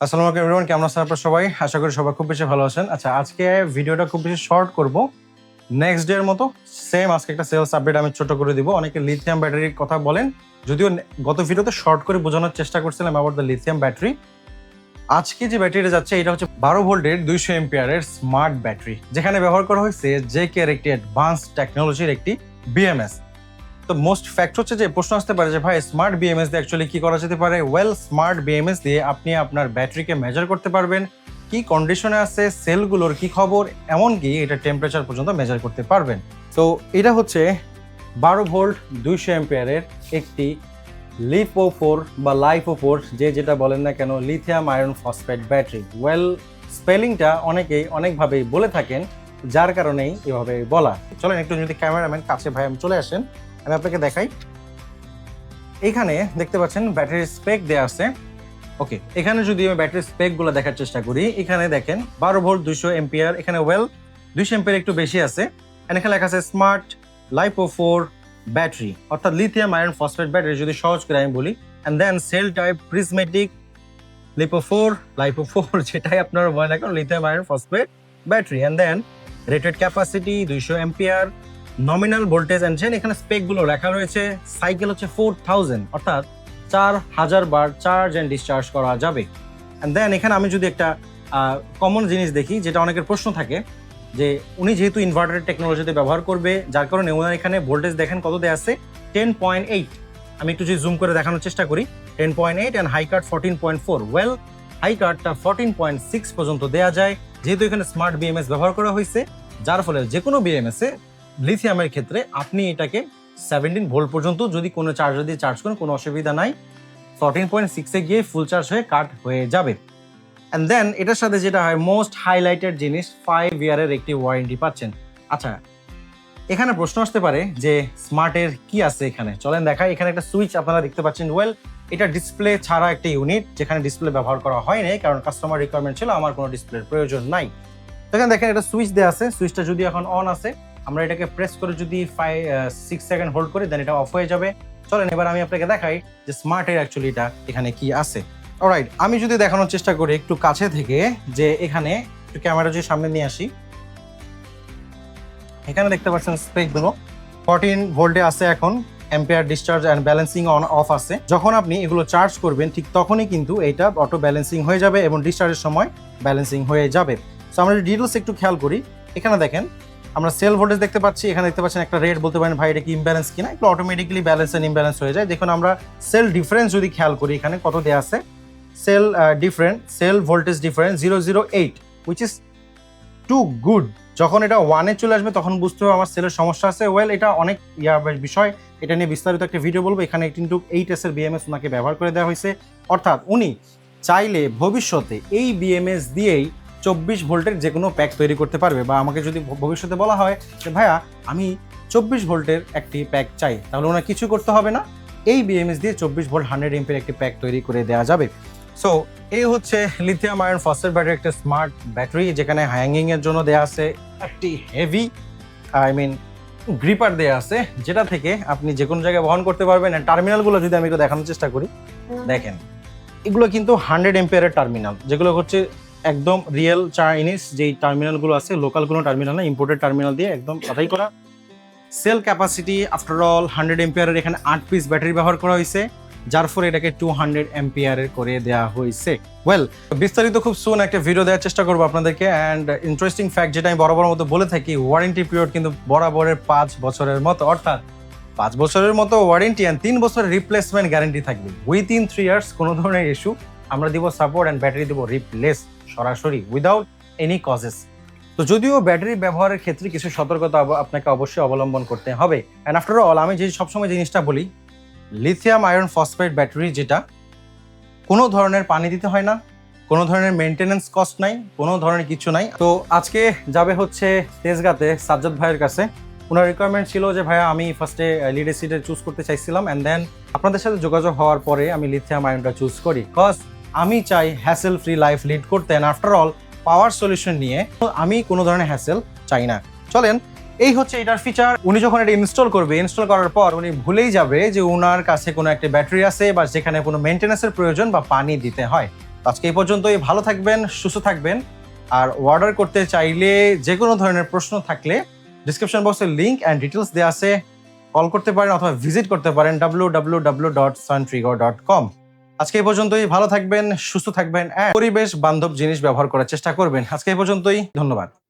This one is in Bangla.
আসসালামু আলাইকুম এভরিওয়ান কেমন আছেন আপনারা সবাই? আশা করি সবাই খুব বেশি ভালো আছেন। আচ্ছা আজকে ভিডিওটা খুব বেশি শর্ট করব। নেক্সট ডে এর মতো সেম আজকে একটা সেলস আপডেট আমি ছোট করে দিব। অনেকে লিথিয়াম ব্যাটারির কথা বলেন। যদিও গত ভিডিওতে শর্ট করে বোঝানোর চেষ্টা করছিলাম অ্যাবাউট দ্য লিথিয়াম ব্যাটারি আজকে যে ব্যাটারিটা যাচ্ছে, এটা হচ্ছে বারো ভোল্টের দুইশো এমপিয়ারের স্মার্ট ব্যাটারি যেখানে ব্যবহার করা হয়েছে জে কে এর একটি অ্যাডভান্স টেকনোলজির একটি বিএমএস তো মোস্ট ফ্যাক্ট হচ্ছে যে, প্রশ্ন আসতে পারে যে, ভাই স্মার্ট বিএমএস দিয়ে অ্যাকচুয়ালি কি করা যেতে পারে? ওয়েল স্মার্ট বিএমএস দিয়ে আপনি আপনার ব্যাটারিকে মেজার করতে পারবেন। কি কন্ডিশনে আছে সেলগুলোর কি খবর? এমনকি এটা টেম্পারেচার পর্যন্ত মেজার করতে পারবেন। তো এটা হচ্ছে বারো ভোল্ট দুইশো এম্পিয়ারের একটি লিপো ফোর বা লাইফো ফোর যে যেটা বলেন না কেন lithium iron phosphate battery well স্পেলিংটা অনেকেই অনেকভাবেই বলে থাকেন, যার কারণেই এভাবে বলা। চলেন একটু যদি ক্যামেরাম্যান কাছে ভাই আমি চলে আসেন। আমি আপনাকে দেখাই। এইখানে দেখতে পাচ্ছেন ব্যাটারির স্পেক দেওয়া আছে। ওকে, এখানে যদি আমি ব্যাটারির স্পেকগুলো দেখার চেষ্টা করি, এখানে দেখেন বারো ভোল্ট দুশো এম্পিয়ার, এখানে ওয়েল দুইশো এম্পিয়ার একটু বেশি আছে। এখানে লেখা আছে স্মার্ট লাইপো ফোর ব্যাটারি, অর্থাৎ লিথিয়াম আয়রন ফসফেট ব্যাটারি যদি সহজ করে আমি বলি। And then cell type prismatic LiPo four LiPo four যেটাই আপনার মনে রাখেন lithium iron phosphate battery. And then rated capacity দুইশো এম্পিয়ার নমিনাল ভোল্টেজ চেন এখানে স্পেকগুলো লেখা রয়েছে। সাইকেল হচ্ছে ফোর থাউজেন্ড অর্থাৎ চার হাজার বার চার্জ অ্যান্ড ডিসচার্জ করা যাবে। অ্যান্ড দেন এখানে আমি যদি একটা কমন জিনিস দেখি, যেটা অনেকের প্রশ্ন থাকে, যে উনি যেহেতু ইনভার্টার টেকনোলজিতে ব্যবহার করবে, যার কারণে ওনার এখানে ভোল্টেজ দেখেন কত দেওয়া আছে? টেন পয়েন্ট এইট আমি একটু যদি জুম করে দেখানোর চেষ্টা করি। Ten point eight and high card fourteen point four well high কার্ডটা ফোরটিন পয়েন্ট সিক্স পর্যন্ত দেওয়া যায়। যেহেতু এখানে স্মার্ট বিএমএস ব্যবহার করা হয়েছে, যার ফলে যে কোনো বিএমএস লিথিয়ামের ক্ষেত্রে আপনি এটাকে সেভেন্টিন ভোল্ট পর্যন্ত যদি কোনো চার্জার দিয়ে চার্জ করেন, কোনো অসুবিধা নাই। ফোরটিন পয়েন্ট সিক্সে গিয়ে ফুল চার্জ হয়ে কাট হয়ে যাবে। অ্যান্ড দেন এটার সাথে যেটা হয় মোস্ট হাইলাইটেড জিনিস ফাইভ ইয়ারের একটি ওয়ারেন্টি পাচ্ছেন। আচ্ছা এখানে প্রশ্ন আসতে পারে যে স্মার্টের কি আছে এখানে? চলেন দেখাই, এখানে একটা সুইচ আপনারা দেখতে পাচ্ছেন। ওয়েল এটা ডিসপ্লে ছাড়া একটা ইউনিট যেখানে ডিসপ্লে ব্যবহার করা হয়নি কারণ কাস্টমার রিকোয়ারমেন্ট ছিল, আমার কোনো ডিসপ্লের প্রয়োজন নাই। এখানে দেখেন এটা সুইচ দেওয়া আছে। সুইচটা যদি এখন অন আছে আমরা এটাকে প্রেস করে যদি ফাইভ সিক্স সেকেন্ড হোল্ড করি দেন এটা অফ হয়ে যাবে। চলেন, এবার আমি আপনাকে দেখাই যে স্মার্টের অ্যাকচুয়ালি এটা এখানে কি আছে। অলরাইট আমি যদি দেখানোর চেষ্টা করি একটু কাছে থেকে, যে এখানে একটু ক্যামেরা যদি সামনে নিয়ে আসি। এখানে দেখতে পাচ্ছেন স্পেকগুলো ফোরটিন ভোল্টে আছে এখন ampere discharge and balancing on off আছে। যখন আপনি এগুলো চার্জ করবেন, ঠিক তখনই কিন্তু এটা অটো ব্যালেন্সিং হয়ে যাবে এবং ডিসচার্জের সময় ব্যালেন্সিং হয়ে যাবে। সো আমরা যদি ডিটেলস একটু খেয়াল করি, এখানে দেখেন আমরা সেল ভোল্টেজ দেখতে পাচ্ছি, এখানে দেখতে পাচ্ছেন একটা রেট বলতে পারেন ভাই, এটা কি ইমব্যালেন্স কিনা? একটু অটোমেটিক্যালি ব্যালেন্স এন্ড ইমব্যালেন্স হয়ে যায়। দেখুন, আমরা সেল ডিফারেন্স যদি খেয়াল করি, এখানে কত দেওয়া আছে? Cell different cell voltage difference zero zero eight which is too good যখন এটা ওয়ানে চলে আসবে, তখন বুঝতে হবে আমার সেলের সমস্যা আছে। ওয়েল এটা অনেক ইয়া বিষয়। এটা নিয়ে বিস্তারিত একটা ভিডিও বলব। এখানে কিন্তু এইট এস এর বিএমএস ওনাকে ব্যবহার করে দেওয়া হয়েছে। অর্থাৎ উনি চাইলে ভবিষ্যতে এই বিএমএস দিয়েই চব্বিশ ভোল্টের যে কোনো প্যাক তৈরি করতে পারবে বা আমাকে যদি ভবিষ্যতে বলা হয় যে ভাইয়া আমি চব্বিশ ভোল্টের একটি প্যাক চাই তাহলে ওনার কিছু করতে হবে না। এই বিএমএস দিয়ে চব্বিশ ভোল্ট হান্ড্রেড এমপের একটি প্যাক তৈরি করে দেওয়া যাবে। সো এই হচ্ছে লিথিয়াম আয়রন ফসফেট ব্যাটারি একটা স্মার্ট ব্যাটারি যেখানে হ্যাঙ্গিং এর জন্য দেওয়া আছে একটি হেভি আই মিন গ্রিপার দেওয়া আছে যেটা থেকে আপনি যে কোনো জায়গায় বহন করতে পারবেন। টার্মিনালগুলো যদি আমি একটু দেখানোর চেষ্টা করি দেখেন এগুলো কিন্তু হান্ড্রেড এম্পিয়ারের টার্মিনাল যেগুলো হচ্ছে একদম রিয়েল চাইনিজ যেই টার্মিনালগুলো আছে লোকাল কোনো টার্মিনাল না ইম্পোর্টেড টার্মিনাল দিয়ে একদম বাধাই করা। Cell capacity after all hundred এম্পিয়ারের এখানে আট পিস ব্যাটারি ব্যবহার করা হয়েছে, যার ফলে এটাকে টু হান্ড্রেড এম্পিয়ারের করে দেওয়া হয়েছে। ওয়েল বিস্তারিত খুব সুন একটা ভিডিও দেওয়ার চেষ্টা করব আপনাদেরকে অ্যান্ড ইন্টারেস্টিং ফ্যাক্ট যেটা আমি বরাবর মতো বলে থাকি ওয়ারেন্টি পিরিয়ড কিন্তু বরাবরের পাঁচ বছরের মতো, অর্থাৎ পাঁচ বছরের মতো ওয়ারেন্টি অ্যান্ড তিন বছরের রিপ্লেসমেন্ট গ্যারেন্টি থাকবে। উইথ ইন থ্রি ইয়ার্স কোনো ধরনের ইস্যু আমরা দিব সাপোর্ট অ্যান্ড ব্যাটারি দিব রিপ্লেস সরাসরি উইদাউট এনি কজেস তো যদিও ব্যাটারি ব্যবহারের ক্ষেত্রে কিছু সতর্কতা আপনাকে অবশ্যই অবলম্বন করতে হবে। অ্যান্ড আফটার অল আমি যে সবসময় জিনিসটা বলি লিথিয়াম আয়রন ফসফেট ব্যাটারি যেটা, কোনো ধরনের পানি দিতে হয় না, কোনো ধরনের মেনটেনেন্স কস্ট নাই, কোনো ধরনের কিছু নাই। তো আজকে যাবে হচ্ছে তেজগাতে সাজ্জাদ ভাইয়ের কাছে। ওনার রিকোয়ারমেন্ট ছিল যে, ভাইয়া, আমি ফার্স্টে লিড এসিডে চুজ করতে চাইছিলাম অ্যান্ড দেন আপনাদের সাথে যোগাযোগ হওয়ার পরে আমি লিথিয়াম আয়নটা চুজ করি। কজ আমি চাই হ্যাসেল ফ্রি লাইফ লিড করতে and after all power solution নিয়ে আমি কোনো ধরনের হ্যাসেল চাই না। চলেন, এই হচ্ছে এটার ফিচার উনি যখন এটা ইনস্টল করবে ইনস্টল করার পর উনি ভুলেই যাবে যে ওনার কাছে কোনো একটা ব্যাটারি আছে বা যেখানে কোনো মেনটেন্যান্সের প্রয়োজন বা পানি দিতে হয়। আজকে এই পর্যন্তই। ভালো থাকবেন, সুস্থ থাকবেন। আর অর্ডার করতে চাইলে যে কোনো ধরনের প্রশ্ন থাকলে ডিসক্রিপশন বক্সে লিঙ্ক অ্যান্ড ডিটেলস দেওয়া আছে। কল করতে পারেন অথবা ভিজিট করতে পারেন W W W dot Suntrigo dot com আজকে এই পর্যন্তই। ভালো থাকবেন, সুস্থ থাকবেন পরিবেশ, বান্ধব জিনিস ব্যবহার করার চেষ্টা করবেন। আজকে এই পর্যন্তই। ধন্যবাদ।